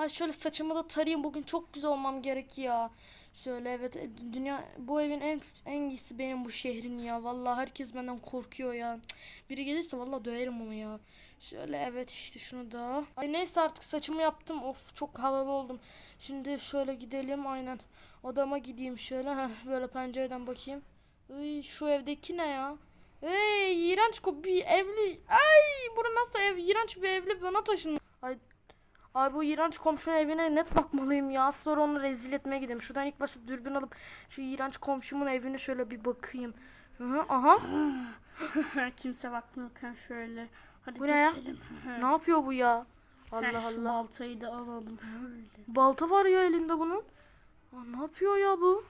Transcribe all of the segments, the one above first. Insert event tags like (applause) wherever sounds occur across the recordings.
Ay şöyle saçımı da tarayayım. Bugün çok güzel olmam gerek ya. Şöyle evet e, dünya bu evin en en iyisi benim bu şehrin ya. Vallahi herkes benden korkuyor ya. Biri gelirse vallahi döverim onu ya. Şöyle evet işte şunu da. Ay neyse artık saçımı yaptım. Of çok havalı oldum. Şimdi şöyle gidelim aynen. Odama gideyim şöyle. Heh, böyle pencereden bakayım. Iy, şu evdeki ne ya? Ey iğrenç bir evli. Ay bura nasıl ev? İğrenç bir evli bana taşın. Ay Ay bu iğrenç komşunun evine net bakmalıyım ya. Sonra onu rezil etmeye gidelim. Şuradan ilk başta dürbün alıp şu iğrenç komşumun evine şöyle bir bakayım. Hı hı, aha. (laughs) Kimse bakmıyorken şöyle. Hadi Bu ne ya? geçelim. Ne yapıyor bu ya? Heh, Allah Şu Allah. baltayı da alalım şöyle. Balta var ya elinde bunun. Aa, ne yapıyor ya bu?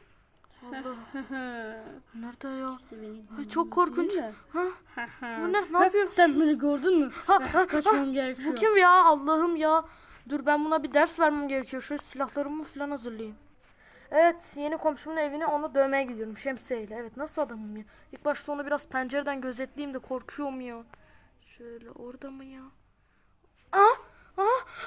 Allah. (laughs) Nerede ya? Ay, çok korkunç. Ha? Bu ne? Ne yapıyor? Sen beni gördün mü? Ha, ha, Kaçmam gerekiyor. Bu kim ya? Allah'ım ya. Dur ben buna bir ders vermem gerekiyor. Şöyle silahlarımı falan hazırlayayım. Evet yeni komşumun evine onu dövmeye gidiyorum şemsiyeyle. Evet nasıl adamım ya? İlk başta onu biraz pencereden gözetleyeyim de korkuyorum ya. Şöyle orada mı ya? Aa! Aa!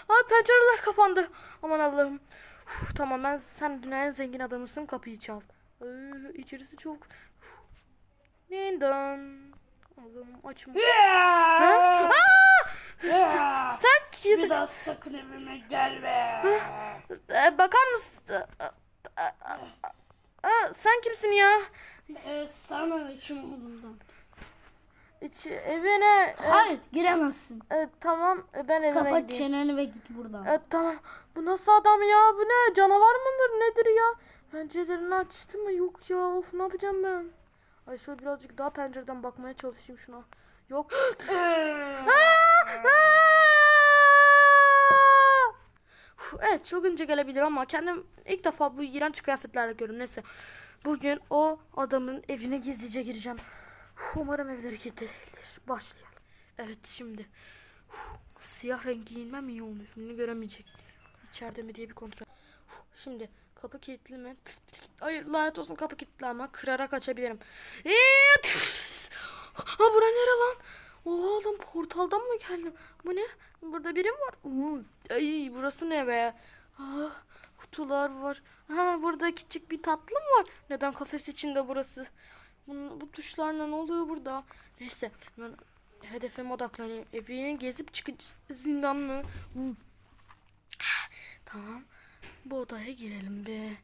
Aa pencereler kapandı. Aman Allah'ım. Uf, tamam ben sen dünyanın en zengin adamısın kapıyı çal. Ee, içerisi çok... Uf. Neden? Allah'ım açma. Ha? Aa! Sen Bir daha sakın evime gelme. Ee, bakar mısın? Aa, aa, sen kimsin ya? Ee, sana kim olduğundan. İç, evine. e, Hayır giremezsin. e, tamam e, ben evime Kapat gideyim. çeneni ve git buradan. E, tamam. Bu nasıl adam ya? Bu ne? Canavar mıdır? Nedir ya? Pencerelerini açtı mı? Yok ya. Of ne yapacağım ben? Ay şöyle birazcık daha pencereden bakmaya çalışayım şuna. Yok. (gasps) Uf, Evet çılgınca gelebilir ama kendim ilk defa bu iğrenç kıyafetlerle görüyorum. Neyse. Bugün o adamın evine gizlice gireceğim. Umarım evleri kilitli değildir. Başlayalım. Evet şimdi. Siyah renk giyinmem iyi olmuş. Bunu göremeyecek. İçeride mi diye bir kontrol. Şimdi kapı kilitli mi? Hayır lanet olsun kapı kilitli ama kırarak açabilirim. İyi, Ha bura nere lan? Oha lan portaldan mı geldim? Bu ne? Burada biri mi var? Ay burası ne be? Ah, kutular var. Ha burada küçük bir tatlı mı var? Neden kafes içinde burası? Bu, bu tuşlarla ne oluyor burada? Neyse ben hedefime odaklanayım. Evini gezip çıkacağız. Zindan mı? Tamam. Bu odaya girelim be.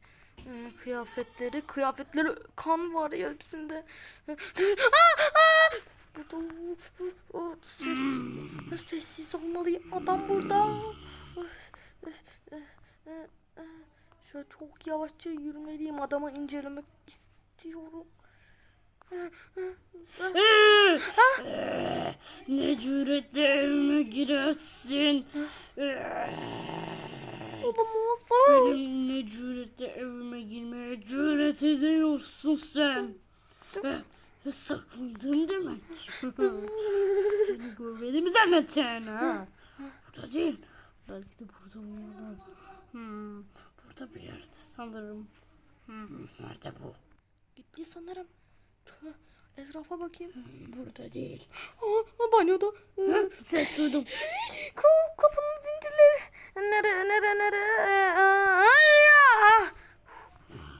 Ee, kıyafetleri, kıyafetleri kan var ya hepsinde. Aa, aa! Burada o, sessiz, sessiz olmalıyım. Adam burada. Şöyle çok yavaşça yürümeliyim. Adamı incelemek istiyorum. ne cüretle evime girersin. Olamaz. Benim ne cüretle evime girmeye cüret ediyorsun sen. Sakındın demek. Seni görmediğimi zannettin ha. Burada değil. Belki de burada olmalı. Hmm, burada bir yerde sanırım. Hmm, nerede bu? Gitti sanırım. Tüh, Etrafa bakayım. Burada değil. Aa, banyoda. Ee, Ses duydum. (gasps) Ka- kapının zincirleri. Nere nere nere?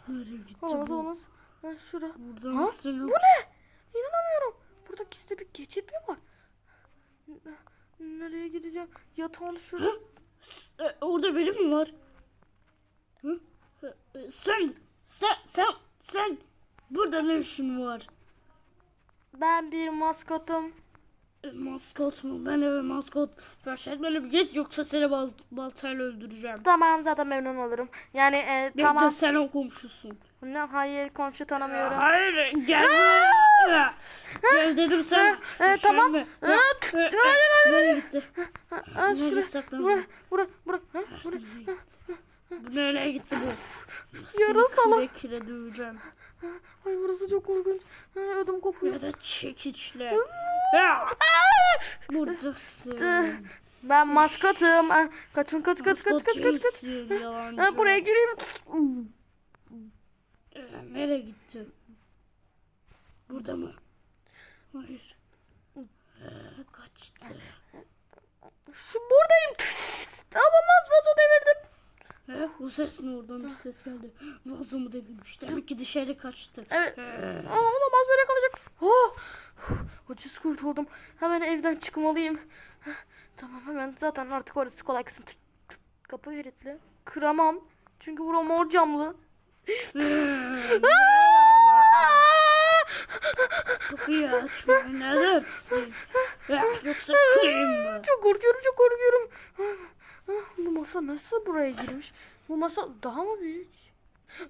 Nereye gitti Olamaz bu? olamaz. Ha, şura. Burada Ha? Bu ne? Gizli bir geçit mi var? Nereye gideceğim? Yatağın şurada. E, orada biri mi var? Hı? E, Sen, sen, sen, sen. Burada ne işin var? Ben bir maskotum. E, maskot mu? Ben eve maskot. Böyle bir geç yoksa seni bal baltayla öldüreceğim. Tamam zaten memnun olurum. Yani e, Tamam. tamam. sen o komşusun. Ne hayır komşu tanımıyorum. Hayır gel buraya. Gel dedim sen. e, tamam. Gelme. Ha, tut, e, hayır, Nereye gitti? Ha, Nereye şura. saklandı? Bura bura bura. Bu nereye gitti bu? Yarasalı. Seni döveceğim. Ay burası çok korkunç. Ödüm kopuyor. Ya da çekiçle. Buradasın. Ben maskotum. Ha, Kaçın kaç kaç kaç kaç kaç kaç. Buraya gireyim. Ee, Nereye gitti? Burada mı? Hayır. Ee, kaçtı. Şu buradayım. Olamaz vazo devirdim. Bu ses ne oradan bir ses geldi. Vazomu devirmiş. Demek ki dışarı kaçtı. Evet. Ee, Aa, olamaz böyle kalacak. Oh! Ucuz kurtuldum. Hemen evden çıkmalıyım. Tamam hemen zaten artık orası kolay kısım. Kapı kilitli. Kıramam. Çünkü bura mor camlı. Aa! Açma ne dersin? Yoksa kırayım mı? Çok korkuyorum çok korkuyorum. Ah, Bu masa nasıl buraya girmiş? Bu masa daha mı büyük?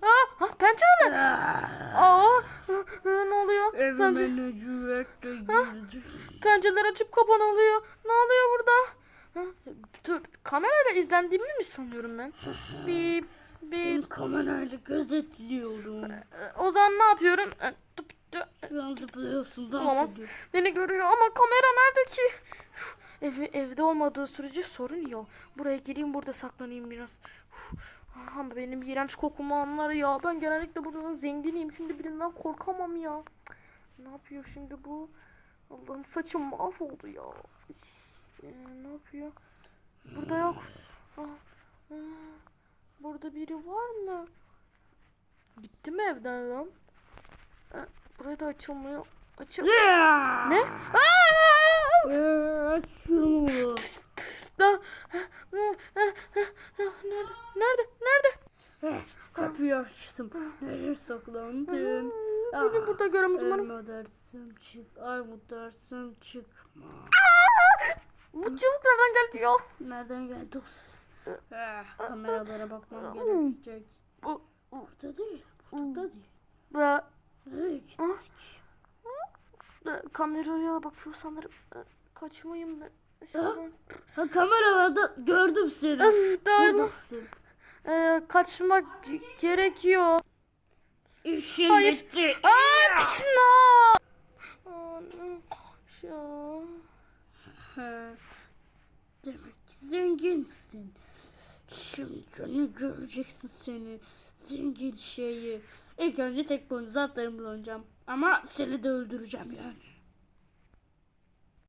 Aa, ah, Aa, ah, ah, ne oluyor? Evime cüretle girdi. pencereler açıp kapanılıyor. Ne oluyor burada? Ha, Dur, kamerayla izlendiğimi mi sanıyorum ben? Bir, Seni bir. kamerayla gözetliyorum. O zaman ne yapıyorum? Şu an zıplıyorsun Olamaz. Beni görüyor ama kamera nerede ki? Evi, evde olmadığı sürece sorun yok. Buraya gireyim burada saklanayım biraz. Ama benim iğrenç kokumu anlar ya. Ben genellikle burada zenginiyim. Şimdi birinden korkamam ya. Ne yapıyor şimdi bu? Allah'ım saçım mahvoldu ya. Ee, ne yapıyor? Burada yok. Aa, aa, burada biri var mı? Gitti mi evden lan? Buraya da açılmıyor. Açıl. Ne? Ne? Aç şunu. Da. Nerede? Nerede? Nerede? Kapıyı açtım. Nereye saklandın? Beni burada göremez umarım. Elma dersem çık, armut dersem çıkma. Bu çığlık nereden geldi ya? Nereden geldi o ses? Eh, kameralara bakmam gerekecek. Bu. Burada değil, burada değil. Kameraya bakıyor sanırım. Kaçmayayım ben. Şuradan. Ha kameralarda gördüm seni. Buradasın. E, kaçmak ge- gerekiyor. İşin Hayır. bitti. Açma. Demek ki zenginsin. Şimdi ne göreceksin seni. Zengin şeyi. İlk önce tek boynuz atlarımla oynayacağım. Ama seni de öldüreceğim yani.